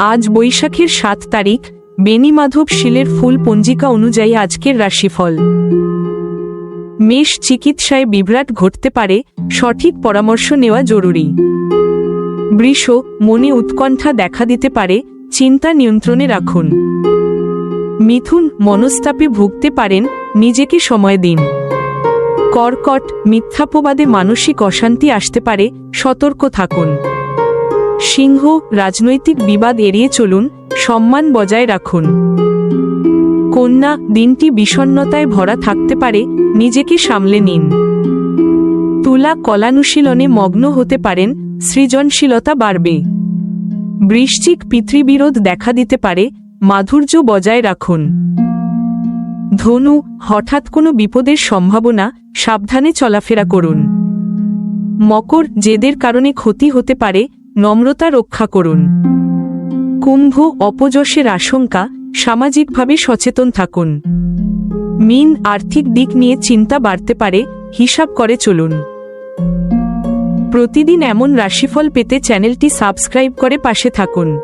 আজ বৈশাখের সাত তারিখ বেনিমাধব শিলের ফুল পঞ্জিকা অনুযায়ী আজকের রাশিফল। মেষ চিকিৎসায় বিভ্রাট ঘটতে পারে, সঠিক পরামর্শ নেওয়া জরুরি। বৃষ, মনে উৎকণ্ঠা দেখা দিতে পারে, চিন্তা নিয়ন্ত্রণে রাখুন। মিথুন, মনস্তাপে ভুগতে পারেন, নিজেকে সময় দিন। কর্কট, মিথ্যাপবাদে মানসিক অশান্তি আসতে পারে, সতর্ক থাকুন। সিংহ রাজনৈতিক বিবাদ এড়িয়ে চলুন, সম্মান বজায় রাখুন। কন্যা, দিনটি বিষণ্ণতায় ভরা থাকতে পারে, নিজেকে সামলে নিন। তুলা কলানুশীলনে মগ্ন হতে পারেন, সৃজনশীলতা বাড়বে। বৃশ্চিক পিতৃবিরোধ দেখা দিতে পারে, মাধুর্য বজায় রাখুন। ধনু, হঠাৎ কোনো বিপদের সম্ভাবনা, সাবধানে চলাফেরা করুন। মকর, জেদের কারণে ক্ষতি হতে পারে নম্রতা রক্ষা করুন। কুম্ভ অপযশের আশঙ্কা, সামাজিকভাবে সচেতন থাকুন। মিন আর্থিক দিক নিয়ে চিন্তা বাড়তে পারে, হিসাব করে চলুন। প্রতিদিন এমন রাশিফল পেতে চ্যানেলটি সাবস্ক্রাইব করে পাশে থাকুন।